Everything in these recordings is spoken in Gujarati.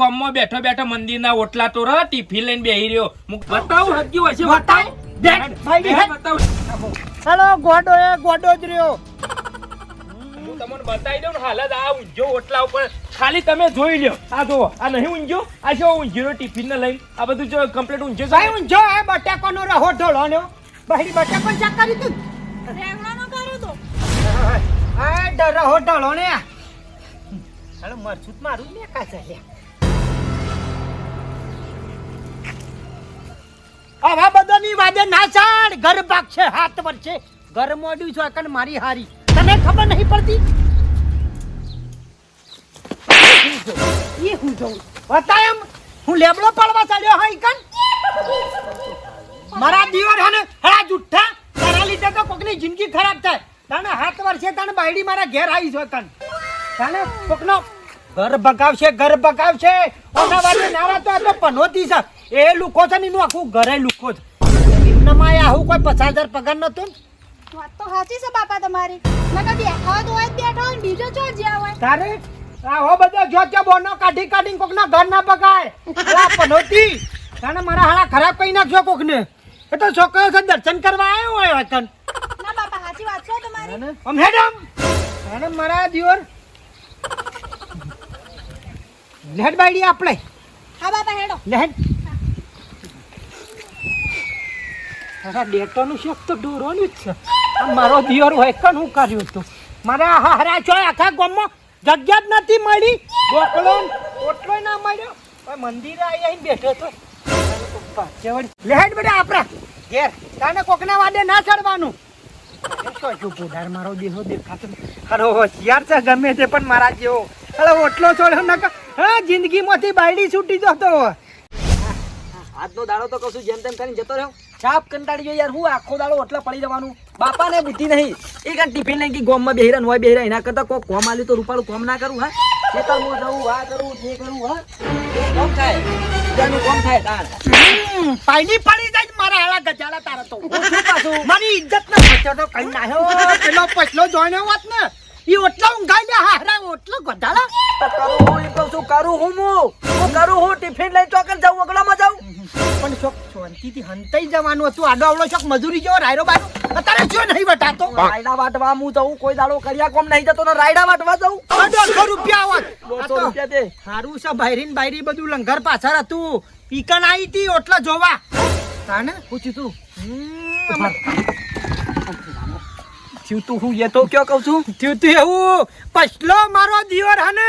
ગામમાં બેઠો બેઠો મંદિરના ઓટલા તો રહ ટીફી લઈને બેહી રહ્યો. મુક બતાવું હજી હશે બતાવ. હાલો ગોડો એ ગોડો જ રહ્યો. હું તમને બતાવી દઉં ને હાલત આ ઊંઝો ઓટલા ઉપર. ખાલી તમે જોઈ લ્યો. આ આ નહીં ઊંઝો? આ જો ઊંઝીનો ટિફિન ને લઈને. આ બધું જો કમ્પ્લીટ ઊંઝો ભાઈ ઊંઝો એ બટાકાનો રહો ઢોળાનો બહેરી બટાકો ચા કરી તું? રેંગણાનો કર્યો તો. આ ડ- રહો ઢોળો ને હાલો મરચું મારું ને કાચા લે આવા બધાની વાદે ના ચાડ ઘર ભાગ છે હાથ પર છે ઘર મોડ્યું છે અકન મારી હારી. તને ખબર નહીં પડતી? એ હું જોઉં? બતા એમ? હું લેબડો પાડવા ચાલ્યો હા ઈકન મારા દીવર હને હળા જુઠ્ઠા. તારા લીધે તો કોકની જિંદગી ખરાબ થાય. તને હાથ વર્ષે તને બાયડી મારા ઘેર આવી છો તને તને કોકનો ઘર બગાવશે ઘર બગાવશે. ઓના વાળે નારા તો આ તો પનોતી છે. એ લુખો છે ને એનું આખું ઘરે લુખો છે. એમનામાં એ આવું કોઈ પચાસ હજાર પગાર નતું વાત તો સાચી છે બાપા તમારી. નકર બેઠા તો હોય બેઠા હોય બીજો જો જ્યાં હોય? તારે? આવો બધો જો જો બોનો કાઢી કાઢીને કોકના ઘર ના બગાય અલા પનોતી. તને મારા હાડા ખરાબ કઈ નાખજો કોકને. એ તો છોકરો છે દર્શન કરવા આવ્યો હોય વતન. ના બાપા સાચી વાત છે તમારી. આમ હેડમ. અને મારા દિયોર લેડ બાઈડી આપણે. હા બાપા હેડો. લેડ. તારા ડેટોનું શોખ તો ડોરોનું જ છે. આ મારો દિયર હોય કણ હું કર્યું હતું મારા હારા છો આખા ગામમાં જગ્યા જ નથી મળી. ગોકળો ઓટલો ના મળ્યો. મંદિરે આવી બેઠો તો. લેડ બેટા આપણા. ઘેર. તને કોકના વાડે ના ચડવાનું. શું મારો દેહો દેખાતો નથી. હોશિયાર છે ગમે તે પણ મારા જેવો. અરે ઓટલો છોડ્યો નકા હા જિંદગીમાંથી બાયડી છૂટી જતો. આજનો દાડો તો કશું જેમ તેમ કરીને જતો રહ્યો. છાપ કંટાળી ગયો યાર હું આખો દાડો ઓટલા પડી જવાનું? બાપાને બુદ્ધિ નહીં. એ કાંઈ ટિફિન લઈને ગોમમાં બેહીરા હોય બેહીરા એના કરતા કોઈ કોમ આલ્યું તો રૂપાળું કોમ ના કરું હા? હું જવું આ કરું તે કરું હા? કોમ થાય. બીજાનું કોમ થાય તાર પાણી પડી જાય મારા હાલા ગજાલા તારા તો. મારી ઇજ્જત ના બચાડો કઈ નાખ્યો પેલો પછલો જોઈને વાત ને ઈ ઓટલો ઊંઘાઈ લે હારા ઓટલો ગધાડા તો કરું હું કહું છું કરું હું હું હું કરું હું ટિફિન લઈને ચોકર જાઉં જાઉં પણ શોક શાંતિથી હંતાઈ જવાનું હતું. આડો આવડો શોક મજૂરી જેવો રાયરો બાયરો અત્યારે જો નહીં વટાતો. રાયડા વાટવા હું જઉં કોઈ દાડો કર્યા કોમ નહીં જતો ને રાયડા વાટવા જઉં. દોઢસો રૂપિયા આવત આ રૂપિયા દે. હારું છે બાયરીન બાયરી બધું લંગર પાછળ હતું. પીકન આવી હતી ઓટલા જોવા. તાને પૂછ્યું તું? હમ, થયું તું હું એ તો કયો કહું છું? થયું તું એવું? પછલો મારો દીવર હને?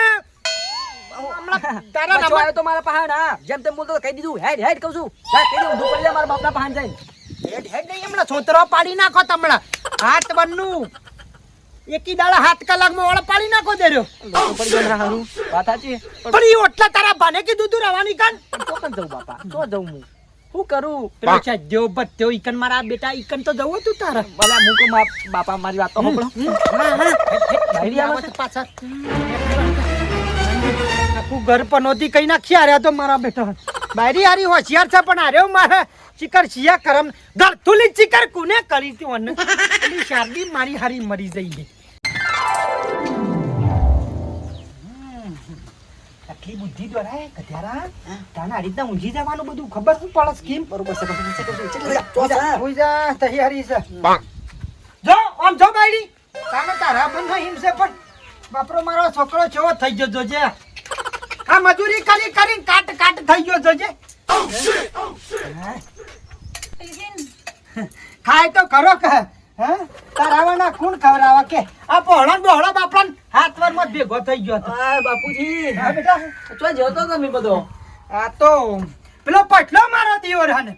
તારા નામ આવ્યો તો મારા પાસે ના જેમ તેમ બોલતો તો કહી દીધું. હેડ હેડ કહું છું. જા કહી દે ઊંધું પડી જા મારા બાપના પાસે જઈને. હેડ હેડ નહીં હમણાં છોતરો પાડી નાખો તમણા હાથ બનનું એકી દાડા હાથ કલાકમાં ઓળા પાડી નાખો દેર્યો પડી ના હારું વાત સાચી? પણ એ ઓટલા તારા ભાને કીધું તું રવાની કાન. ચોકન જઉં બાપા. તો જઉં હું. શું કરું? પેલો છે જો બત્યો ઈકન મારા બેટા ઈકન તો જવું તું તારા. ભલે હું મા- બાપા મારી વાત તો સાંભળો. હા હા? પાછા. આખું ઘર પનોતી કઈ નાખી આર્યા તો મારા બેટા. બાયરી હારી હોશિયાર છે પણ આર્યો મારે ચિકર શિયા કરમ. તુલી ચિકર કુને કરી તું શારદી મારી હારી મરી જઈ આટલી બુદ્ધિ દ્વારા ગધ્યારા તાના આ રીતના ઊંઘી જવાનું બધું ખબર શું પડે? સ્કીમ બરોબર છે. ચલ, જા. તૈયારી છે. જો આમ જો બાયડી. તાને તારા પણ હિમસે પણ. બાપરો મારો છોકરો છેવો થઈ ગયો જોજે. આ મજૂરી કરી કરીને કાટ કાટ થઈ ગયો જોજે. ખાય તો ખરો કે હે? તારાવાના કોણ ખવડાવા કે? આ પહોળા બહોળા બાપરાને વારમાં ભેગો થઈ ગયો હતો. આ બાપુજી. હા બેટા. ચો જતો તમે બધો? આ તો પેલો પટલો મારો દિયોર હને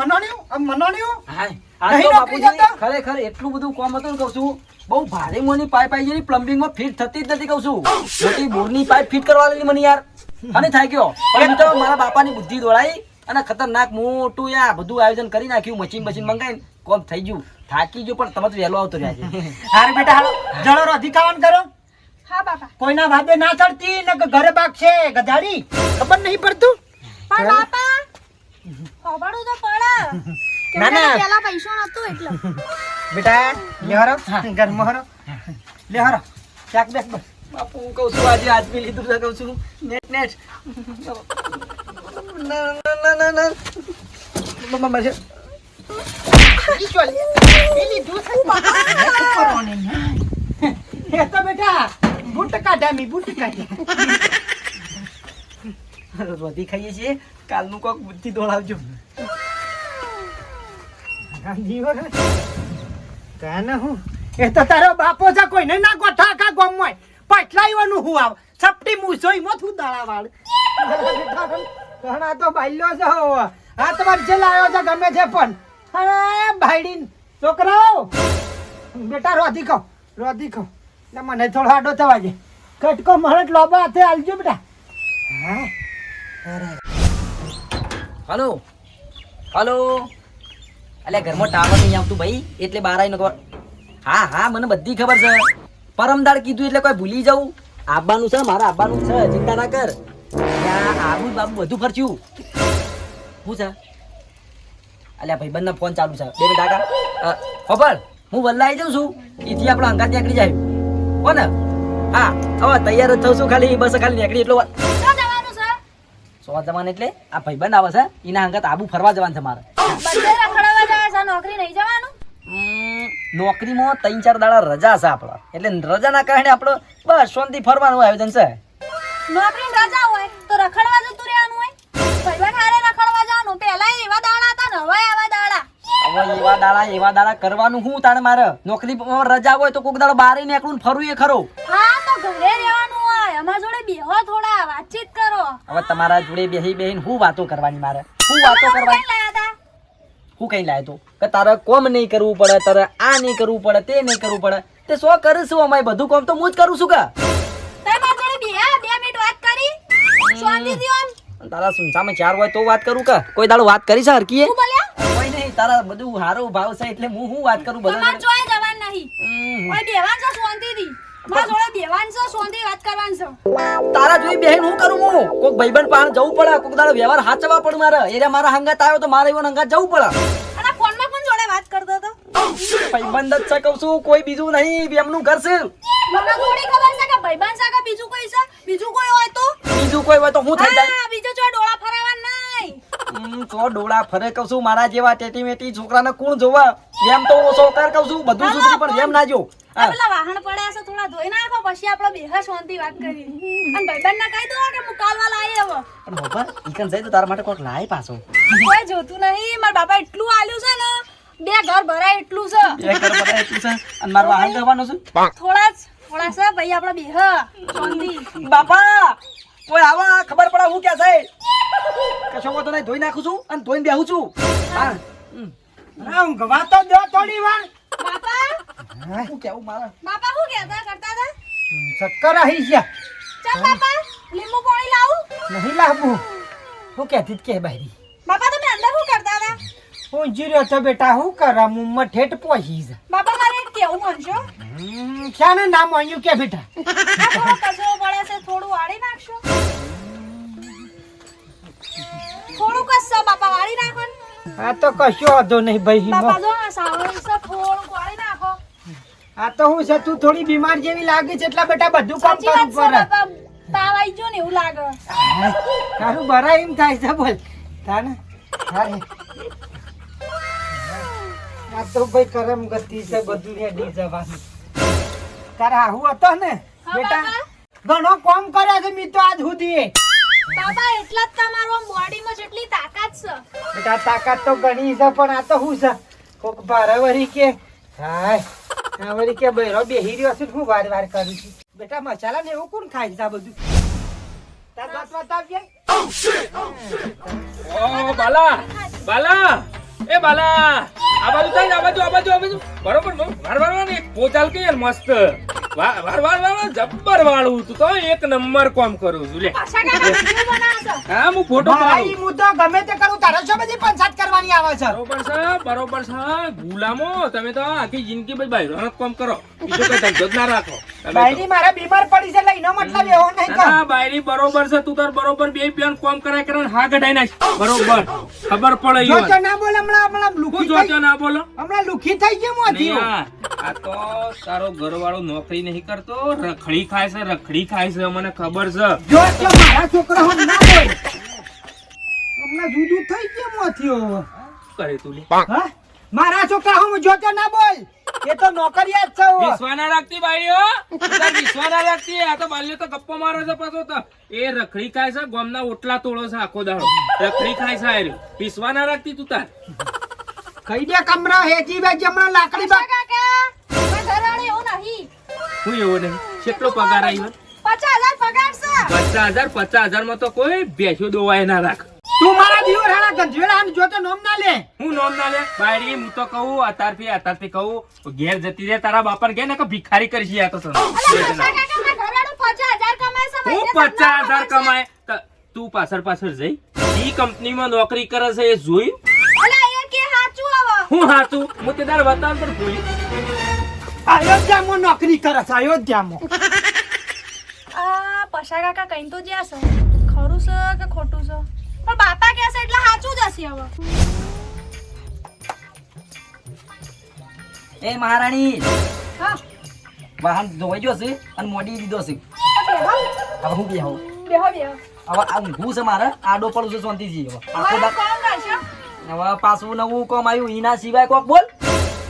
મનોણ્યું આમ મનોણ્યું. હા આ તો બાપુજી ખરેખર એટલું બધું કોમ હતું ને કહું છું બહુ ભારે મોની પાઇપ આવી ગઈ પ્લમ્બિંગમાં ફિટ થતી જ નથી કહું છું. મોટી બોરની પાઇપ ફિટ કરવા લેલી મને યાર. અને થાય ગયો. પણ મારા બાપાની બુદ્ધિ દોડાઈ. અને ખતરનાક મોટું આ બધું આયોજન કરી નાખ્યું મશીન મશીન મંગાવીને કોમ થઈ ગયું. થાકી ગયું પણ તમે તો વહેલો આવતો રહ્યા છે. હારે બેટા હાલો. જળો રોધી ખાવાનું કરો. હા બાપા. કોઈના વાદે ના ચડતી ને ઘરે બાગ છે ગધાડી ખબર નહીં પડતું? પણ બાપા ખબરું તો પડે. ના, ના. પેલા પૈસો નતો એટલે. બેટા લેહરો ઘરમાં હરો. લેહરો ચાક બેસ બાપુ હું કહું છું આજે આજ બી લીધું છે કહું છું. Net net. તો રોધી ખાઈએ છીએ કાલનું કોક બુદ્ધિ દોડાવજો જીવન હું એ તો તારો બાપો છે કોઈને ના ગોઠા આખા ગામમાં પટલાઈવાનું હું આવ સપટી મૂછોઈ માં થું દાડા વાળ ઘણા તો બાલ્યો છે હો. આ તમારે જે લાવ્યો છે ગમે છે પણ. અરે ભાઈડીન છોકરાઓ. બેટા, રોધી ખાઓ રોધી ખાઓ એટલે મને થોડો આડો થવા દે. કટકો મળે લોબા હાથે આલજો બેટા. હા. હાલો. હલો. અલ્યા, ઘરમાં ટાવર નહીં આવતું ભાઈ. એટલે બાર આવીને ખબર હા હા, મને બધી ખબર છે. પરમદાળ કીધું એટલે કોઈ ભૂલી જવું આવવાનું છે, મારે આવવાનું છે. ચિંતા ના કર. આબુ બાબુ બધું ખર્ચ્યું શું છે? અલ્યા ભાઈ બંને ફોન ચાલુ છે. બે મિનિટ ખબર? હું વલ્લાઈ જાઉં છું. એથી આપણો હંગાત નીકળી જાય. કોને હા હવે તૈયાર જ થઉં છું ખાલી. બસ ખાલી નીકળી એટલો સો જવાનું એટલે આ ભાઈબંધ આવે છે. એના અંગત આબુ ફરવા જવાનું છે મારે. નોકરી નહીં જવાનું? નોકરીમાં ત્રણ ચાર દાડા રજા છે આપડે એટલે રજાના કારણે આપણો બસ શાંતિ ફરવાનું આયોજન છે. નોકરી રજા હોય તો રખડવા જતું રહેવાનું હોય. ભાઈબંધ હારે રખડવા જવાનું. પહેલા એવા દાડા હતા ને હવે આવા દાડા. હવે એવા દાડા એવા દાડા કરવાનું હું તાણે મારે? નોકરી રજા હોય તો કોક દાડો બહાર નીકળું ફરવું એ ખરો. હા તો ઘરે રહેવાનું હોય. અમારા જોડે બેહો થોડા વાતચીત કરો. હવે તમારા જોડે બેહી બેહીને હું વાતો કરવાની મારે? હું વાતો કરવાની હું કઈ લાય તો? કે તારે કોમ નહીં કરવું પડે તારે આ નહીં કરવું પડે તે નહીં કરવું પડે. તે શું કરીશું છું અમારે? બધું કોમ તો હું જ કરું છું કે? શાંતિથી આમ તારા સુનસામાં ચાર હોય તો વાત કરું કે? કોઈ દાડો વાત કરી છે હરકીએ કોઈ નહીં તારા બધું હારો ભાવ છે એટલે હું હું વાત કરું તમારે બધા જોડે જવાનું નહીં. ઓય બેવાન છે શાંતિથી મારા જોડે બેવાન છે શાંતિ વાત કરવાન છે. તારા જોઈ બેહીને હું કરું હું? કોક ભાઈબંધ પાસે જવું પડે કોક દાડો વ્યવહાર હાચવા પડે મારે. એરે મારા હંગાત આવ્યો તો મારે એવો હંગાત જવું પડે. અને ફોનમાં કોણ જોડે વાત કરતો હતો? ભાઈબંધ જ છે કહું છું કોઈ બીજું નહીં એમનું ઘર છે. મને થોડી ખબર છે કે ભાઈબંધ સાગા બીજું કોઈ છે? બીજું કોઈ હોય તો? બીજું કોઈ હોય તો હું થઈ જાય. બીજો જો ડોળા ફરાવા નહીં. તો ડોળા ફરે કહું છું મારા જેવા ટેટી મેટી છોકરાને કોણ જોવા? જેમ તો ઓછો કર કહું છું બધું સુધરી પણ જેમ ના જો. પેલા વાહન પડ્યા છે થોડા ધોઈ નાખો પછી આપણે બેહા શાંતિ વાત કરી અને ભાઈબંધ ના કહી દો કે મુકાલવા લાવી હવે. પણ હોભા ઈકન જાય તો તારા માટે કોક લાય પાછો. કોઈ જોતું નહીં મારા બાપા એટલું આલ્યું છે ને બે ઘર ભરાય એટલું છે. બે ઘર ભરાય એટલું છે અને મારું વાહન જવાનું છે? થોડા જ થોડા છે ભાઈ આપણે બેહ શાંતિ. બાપા કોઈ આવા ખબર પડે હું ક્યાં છે? કશો વાંધો નહીં ધોઈ નાખું છું અને ધોઈને બેહું છું. હા. હમ. આ ઊંઘવા તો દો થોડી વાર. બાપા. શું કેવું મારા? બાપા હું કહેતા કરતા હતા? ચક્કર આવી ગયા. ચાલ બાપા લીંબુ પાણી લાવું. નહીં લાવું હું કહેતી જ કે બારી બાપા તમે અંદર શું કરતા હતા? હું જીર્યો તો બેટા હું કરા મુંમાં ઠેઠ પોહી જા. બાપા મારે કેવું હમ, શાને નામ આવ્યું કે બેટા? કચરો પડે છે થોડું વાળી નાખશો? થોડું કસો બાપા વાળી નાખો આ તો કશો વાંધો નહીં ભાઈ બાપા જો આ સાવરણ સ થોડું વાળી નાખો. આ તો હું છે તું થોડી બીમાર જેવી લાગે છે એટલા બેટા બધું કામ કરવું પડે તાવ આવી જો ને એવું લાગે. તારું ભરાય એમ થાય છે બોલ. તાને હારે. આ તો ભાઈ કરમ ગતિ છે બધું રેડી જવાનું તારા આહુ હતો ને બેટા? ઘણો કોમ કર્યા છે મી તો આજ સુધી. એટલા જ તમારો બોડીમાં જેટલી તાકાત છે. બેટા તાકાત તો ઘણી છે પણ આ તો શું છે? કોક ભારે કે હાય આ વળી કે બૈરો બેહી રહ્યો છે હું વાર વાર કરું છું. બેટા મસાલા ને એવું કોણ ખાય છે આ બધું? તાર વાત ઓ બાલા બાલા એ બાલા, આ બાજુ થાય આ બાજુ આ બાજુ આ બાજુ. બરોબર વાર વાર ને પોચાલ કે મસ્ત. વાર વાર વાર વાર જબ્બર વાળું. તું તો એક નંબર કોમ કરું છું લે. પાછા કાકા વીડિયો બનાવે છે. હા હું ફોટો પાડું. હું તો ગમે તે કરું તારે છો બધી પંચાયત કરવાની આવે છે? બરોબર છે બરોબર છે. ગુલામો તમે તો આખી જિંદગી ભાઈ ભાઈ કોમ કરો. બીજું કઈ ધંધો જ ના રાખો. તમે મારા બીમાર પડી છે એટલે એનો મતલબ એવો નહીં બાયરી બરોબર છે તું તાર બરોબર બે બેન કોમ કરાય કરે હા ગઢાઈ નાખ. બરોબર. ખબર પડે જો તો ના બોલ હમણાં હમણાં લુખી જોતો થઈ ના બોલો? હમણાં લુખી થઈ ગયો મોથી આ આ તો તારો ઘરવાળો નોકરી નહીં કરતો રખડી ખાય છે રખડી ખાય છે મને ખબર છે. જો તો મારા છોકરા હમ ના હોય. હમણાં જુદું થઈ ગયું મોથી હવે. કરે તું હા? મારા છોકરા હું જો તો ના બોલ. એ તો નોકરિયા જ છે હવે. વિશ્વા ના રાખતી બાઈઓ? વિશ્વાના વિશ્વા રાખતી? આ તો બાલ્યો તો ગપ્પો મારો છે પાછો તો. એ રખડી ખાય છે ગોમના ઓટલા તોડો છે આખો દાડો. રખડી ખાય છે આયરો વિશ્વા ના રાખતી તું તાર? કઈ દે કમરા હેજી બે જમણા લાકડી બા કાકા મારા ઘરવાળો એવું નહીં. હું એવો નહીં. કેટલો પગાર આવ્યો પચાસ હજાર પગાર છે. પચાસ હજાર પચાસ હજારમાં તો કોઈ ભેંસો દોવાય ના રાખ. તું મારા દીવર હાડા ગંજવેડા આમ જોતો નોમ ના લે. હું નોમ ના લે? બાયડી હું તો કહું અત્યારથી અતારથી કહું ઘેર જતી રે તારા બાપર કે ને કે ભિખારી કરશી આ તો સર હું પચાસ હજાર કમાય તું પાછળ પાછળ જઈ. ઈ કંપનીમાં નોકરી કરે છે એ જોયું? હું હાચું? હું તે તાર વતાન પર ભૂલી અયોધ્યામાં નોકરી કરે છે અયોધ્યામાં. આ પશા કાકા કઈ તો જ્યાં છે. ખરું છે કે ખોટું છે? પણ બાપા કહે છે એટલે સાચું જ હશે હવે. એ મહારાણી હા. વાહન ધોઈ ગયો છે અને મોડી દીધો છે. હવે હું બેહો? બેહો બેહો. હવે આ હું છે મારે આડો પડું છે શાંતિજી હવે આખો હવે પાછું નવું કોમ આવ્યું એના સિવાય કોક બોલ.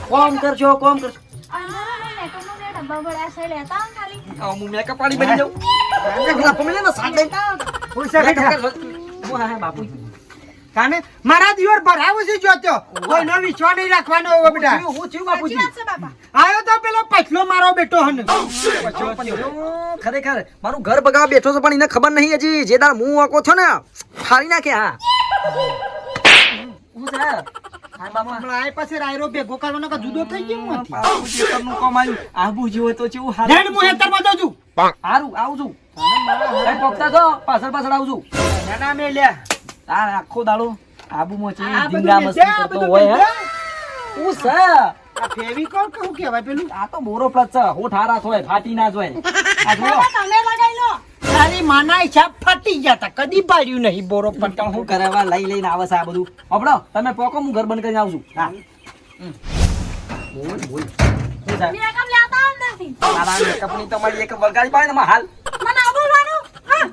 કોમ કરશો કોમ કરશો અંધારા મેકઅપનો જે ડબ્બા ભર્યા છે લેતા આવો ખાલી. હવે હું મેકઅપ વાળી બની જાઉં. લાપો મેલે ને સાત લઈને. પૂછે બેટા. હું હા, હા, બાપુ. કાને? મારા દીવર ભરાવો છે જોતો કોઈનો વિશ્વાસ નહીં રાખવાનો બેટા હું છું બાપુજી આયો તો પેલો પછલો મારો બેટો હન. ખરેખર મારું ઘર બગાવ બેઠો છે પણ એને ખબર નહીં હજી. જે દાર હું વાંકો છો ને ફાડી નાખે હા. હું છે હમણાં આ રાયરો ભેગો કરવાનો કે જુદો થઈ ગયો હું તમને કોમ આબુ જેવો તો ચેવું હારું. રેડ હું હેતરમાં જાઉં છું હારું, આવું છું. કઈ પોકતા પાછળ પાછળ આવું છું. ના ના મેં લ્યા આ આખો દાડો આબુ મોચી ધીંગા મસ્તી કરતો હોય, હે? હું છે? આ ફેવિકોલ કે કહેવાય પેલું આ તો બોરો પ્લસ છે. થોય, ફાટી ના જોય. આ. તમે તારી માના હિસાબ ફાટી ગયા તા. કદી પાડ્યું નહીં બોરો પણ તમે શું કરે લઈ લઈને આવે છે આ બધું. હબળો તમે પોકો હું ઘર બંધ કરીને આવું છું. હા. બોલ બોલ. હા.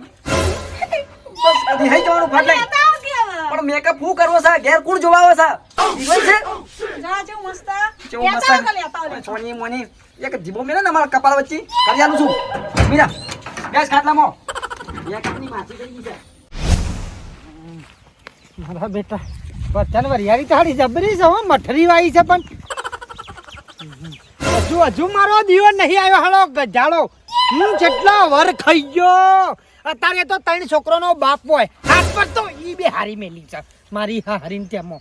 પણ મેકઅપ શું કરવો છે ઘેર કોણ જોવા આવે છે એક જીભો મેલે ને અમારા કપાળ વચ્ચે. કરી આલું છું. મીરા. બેસ ખાટલામાં મારા બેટા, બધાને વરિયાળી તો જબરી છે મઠરી વાઈ છે પણ. હજુ હજુ મારો દીવો નહીં આવ્યો, હાલો ગજાળો હું જેટલો વર ખાઈ ગયો. અત્યારે તો ત્રણ છોકરોનો બાપ હોય. હાથ પર તો ઈ બે હારી મેલી છે. મારી હા હારીને તેમાં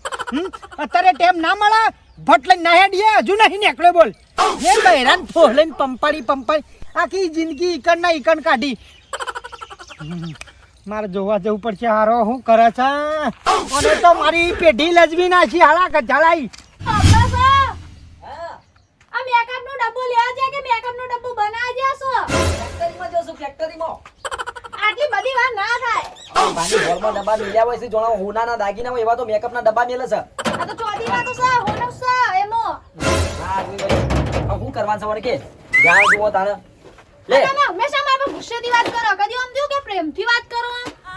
અત્યારે ટેમ ના મળે? ભટ લઈને ના હેડીએ હજુ નહીં નીકળ્યો બોલ. એ બહેરાન ફોહ લઈને પંપાડી પંપાડી આખી જિંદગી ઈકણ ના ઈકણ કાઢી. મારે જોવા જવું પડશે હારો હું કરે છે? અને તો મારી પેઢી લજવી નાખી હાલા ગજાળાઈ અબ્બા આ મેકઅપ ડબ્બો લેવા જાય કે મેકઅપ ડબ્બો બનાવી જાશો ફેક્ટરીમાં જશું ફેક્ટરીમાં આટલી બધી વાર ના હોનો સા એમો. હા કરવાનું છે કે? જ્યાં જુઓ તારે. લે. હંમેશા મારા પર ગુસ્સેથી વાત કરો. કદી આમ કે પ્રેમથી વાત કરો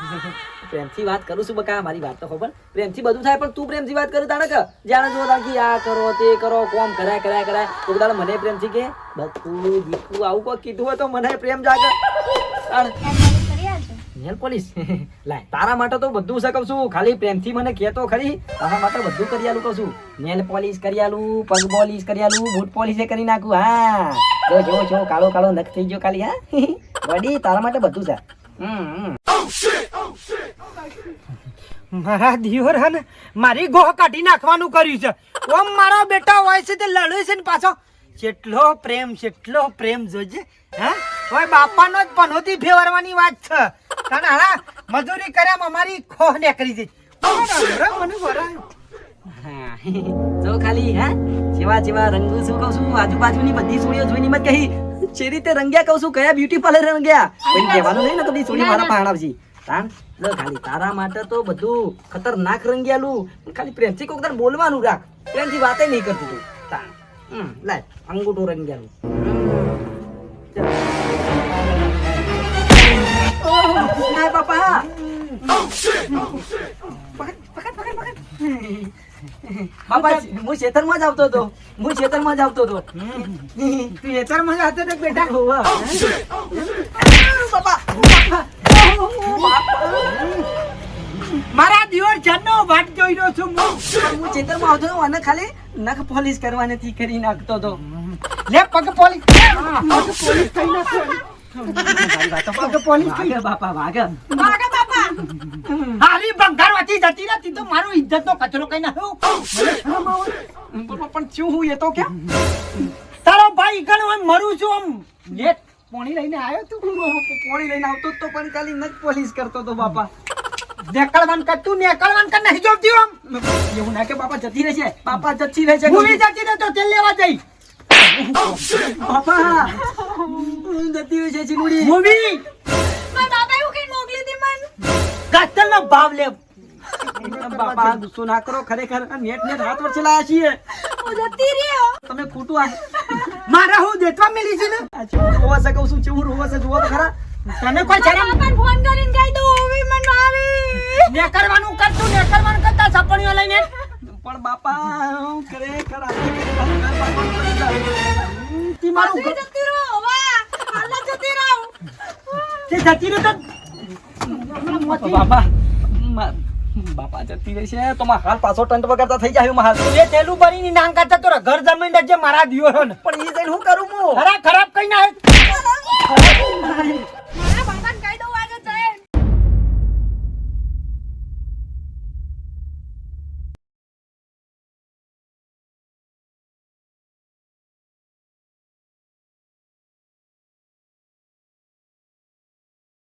પ્રેમથી વાત કરું છું બકા મારી વાત તો ખબર. પ્રેમથી બધું થાય પણ તું પ્રેમથી વાત કરું તાણે કે? જાણે જો તાકી આ કરો તે કરો કોમ કરાય કરાય કરાય. તો બધા મને પ્રેમથી કે બકુ દીકુ આવું કોઈ કીધું હોય તો મને પ્રેમ જાગે. તાણ. Nail police. લાય, તારા માટે તો બધું છે છું. ખાલી પ્રેમથી મને કહેતો ખરી. તારા માટે બધું કરી આલું કહું નેલ પોલીસ કરી આલું, પગ પોલીસ કરી આલું, બૂટ પોલીસ કરી નાખું, હા. જો જો જો, કાળો કાળો નખ થઈ ગયો ખાલી, હા. વડી, તારા માટે બધું છે. મારા દિયોર હે મારી ગોહ કાઢી નાખવાનું કર્યું છે. ઓમ મારો બેટા હોય છે તે લડે છે ને પાછો. કેટલો પ્રેમ કેટલો પ્રેમ જોજે, હા. હોય બાપાનો જ પનોતી ફેવરવાની વાત છે. હાલા મજૂરી કર્યા અમારી ખોહ નીકળી જઈ મને. જો ખાલી હા જેવા જેવા રંગું શું કહું છું આજુબાજુની બધી સોળીઓ જોઈને મત કહી જે રીતે રંગ્યા કહું છું કયા બ્યુટી પાર્લર રંગ્યા? કોઈ કહેવાનું નહીં ને તો બધી સોળી મારા પાણ આવશે જો ખાલી તારા માટે તો બધું ખતરનાક રંગિયાલું. ખાલી પ્રેમથી કોક બોલવાનું રાખ. પ્રેમથી વાતે નહીં કરતું તું. તાન હમ, લાય અંગૂઠું ના બાપા બાપા હું ખેતરમાં જ આવતો હતો. હું ખેતરમાં જ આવતો હતો. તું હેતરમાં જ હતો બેટા? બાપા મારા દિવસ જાનનો ભાગ જોઈ રહ્યો છું હું. હું ખેતરમાં આવતો હતો અને ખાલી નખ પોલીસ કરવા નથી કરી નાખતો હતો. લે પગ પોલીસ. પગ પોલીસ થઈ નાખો. હારી જતી નથી તો મારો ઇજ્જત નો કચરો કઈ નાખ્યો પણ શું હું એ તો ક્યાં? તારો ભાઈ હું મરું છું આમ. નેટ પાણી લઈને આવ્યો તું. પોણી લઈને આવતો તો પણ ખાલી નખ પોલીસ કરતો તો બાપા. નેકળવાન કર તું નેકળવાન કર નહીં જોતી આમ. એવું ના કે બાપા જતી રહેશે બાપા જતી રહેશે જતી ને તો તેલ લેવા જઈ. બાપા. જતી હોય છે ચીમુડી મૂવી મારા બાપા એવું કઈ મોકલી હતી મને કાતલ નો ભાવ લે બાપા ગુસ્સો ના કરો ખરેખર નેટ નેટ હાથ વચ્ચે લાયા છીએ હું જતી રહ્યો તમે ખોટું આ મારા હું દેતવા મિલી છે ને ચેવું રોવા છે ચેવું રોવા છે જુઓ તો ખરા તને કોઈ શરમ બાપાને ફોન કરીને કહી દો ઓવી મન મને ને કરવાનું કરતું ને કરવાનું કરતા સપણીઓ લઈને પણ બાપા ખરેખર આ મારું જતી ઘર- જતી રહો વાહ હાલ જતી રહો તે જતી રહે તો બાપા બાપા જતી રહેશે તો માં હાલ પાછો ટંટ વગાડતા થઈ જાય મહાલ એ તેલું ભરીને નામ કાઢતા તો ઘર જમીન જે મારા દિયો ને. પણ એ જઈને હું કરું હું? ખરાબ ખરાબ કઈ ના